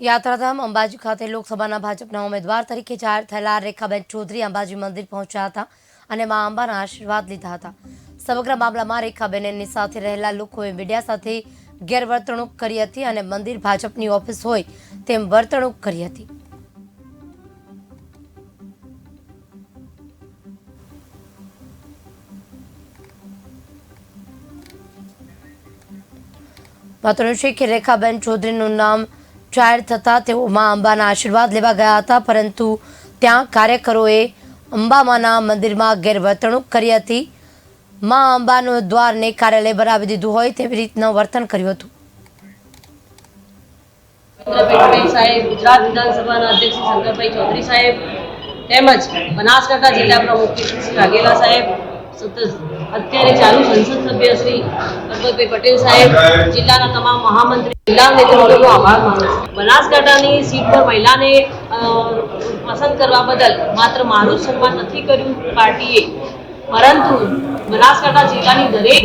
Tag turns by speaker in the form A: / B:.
A: યાત્રાધામ અંબાજી ખાતે લોકસભાના ભાજપના ઉમેદવાર તરીકે જાહેર થયેલા રેખાબેન ચૌધરી અંબાજી મંદિર પહોંચ્યા હતા અને મા અંબાના આશીર્વાદ લીધા હતા. સમગ્ર મામલામાં રેખાબેન એમની સાથે રહેલા લોકોએ મીડિયા સાથે ગેરવર્તણૂક કરી હતી અને મંદિર ભાજપની ઓફિસ હોય તેમ વર્તણૂક કરી હતી. મહત્વનું છે કે રેખાબેન ચૌધરીનું નામ જાહેર થતાં તેઓ મા અંબાના આશીર્વાદ લેવા ગયા હતા, પરંતુ ત્યાં કાર્યકરોએ અંબામાના મંદિરમાં ગેરવર્તણૂક કરી હતી. મા અંબાનું દ્વારને કાર્યાલય બનાવી દીધું હોય તેવી રીતનું વર્તન કર્યું હતું.
B: તેમજ સાહેબ અત્યારે ચાલુ સંસદ સભ્ય શ્રી પરબતભાઈ પટેલ સાહેબ, જિલ્લાના તમામ મહામંત્રી, જિલ્લા નેતૃત્વનો આભાર માનું છું. બનાસકાંઠાની સીટ પર મહિલાને પસંદ કરવા બદલ માત્ર મારું સન્માન નથી કર્યું, પાર્ટીએ. પરંતુ બનાસકાંઠા જિલ્લાની દરેક